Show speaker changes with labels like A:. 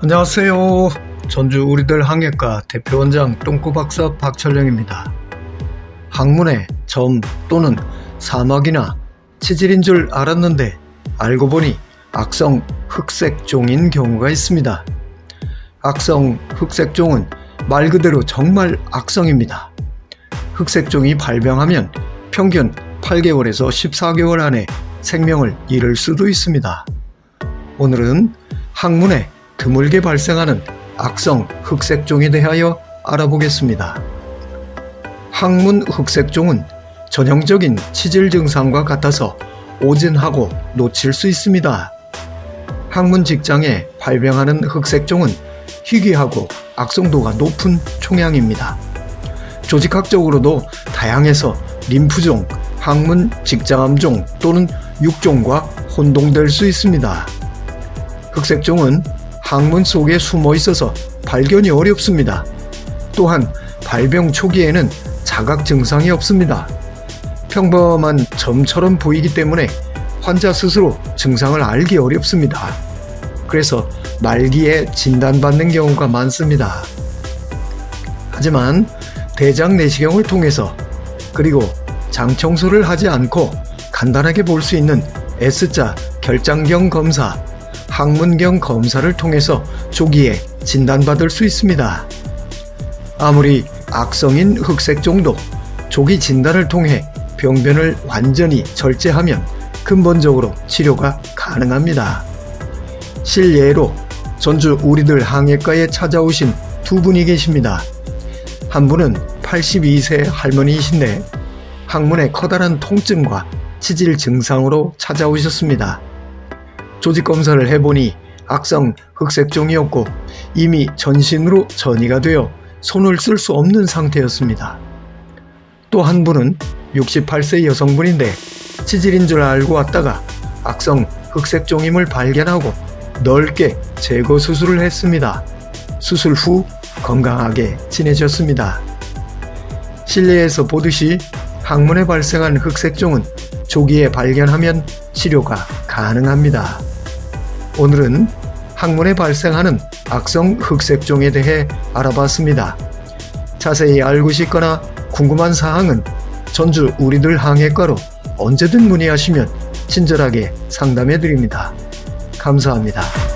A: 안녕하세요. 전주 우리들 항해과 대표원장 똥꼬 박사 박철영입니다. 항문에 점 또는 사막이나 치질인 줄 알았는데 알고 보니 악성 흑색종인 경우가 있습니다. 악성 흑색종은 말 그대로 정말 악성입니다. 흑색종이 발병하면 평균 8개월에서 14개월 안에 생명을 잃을 수도 있습니다. 오늘은 항문에 드물게 발생하는 악성 흑색종에 대하여 알아보겠습니다. 항문 흑색종은 전형적인 치질 증상과 같아서 오진하고 놓칠 수 있습니다. 항문 직장에 발병하는 흑색종은 희귀하고 악성도가 높은 총양입니다. 조직학적으로도 다양해서 림프종, 항문 직장암종 또는 육종과 혼동될 수 있습니다. 흑색종은 항문 속에 숨어 있어서 발견이 어렵습니다. 또한 발병 초기에는 자각 증상이 없습니다. 평범한 점처럼 보이기 때문에 환자 스스로 증상을 알기 어렵습니다. 그래서 말기에 진단받는 경우가 많습니다. 하지만 대장 내시경을 통해서 그리고 장 청소를 하지 않고 간단하게 볼 수 있는 S자 결장경 검사, 항문경 검사를 통해서 조기에 진단받을 수 있습니다. 아무리 악성인 흑색종도 조기 진단을 통해 병변을 완전히 절제하면 근본적으로 치료가 가능합니다. 실예로 전주 우리들 항해과에 찾아오신 두 분이 계십니다. 한 분은 82세 할머니이신데 항문에 커다란 통증과 치질 증상으로 찾아오셨습니다. 조직 검사를 해보니 악성 흑색종이었고 이미 전신으로 전이가 되어 손을 쓸 수 없는 상태였습니다. 또 한 분은 68세 여성분인데 치질인 줄 알고 왔다가 악성 흑색종임을 발견하고 넓게 제거 수술을 했습니다. 수술 후 건강하게 지내셨습니다. 실내에서 보듯이 항문에 발생한 흑색종은 조기에 발견하면 치료가 가능합니다. 오늘은 항문에 발생하는 악성 흑색종에 대해 알아봤습니다. 자세히 알고 싶거나 궁금한 사항은 전주 우리들 항해과로 언제든 문의하시면 친절하게 상담해 드립니다. 감사합니다.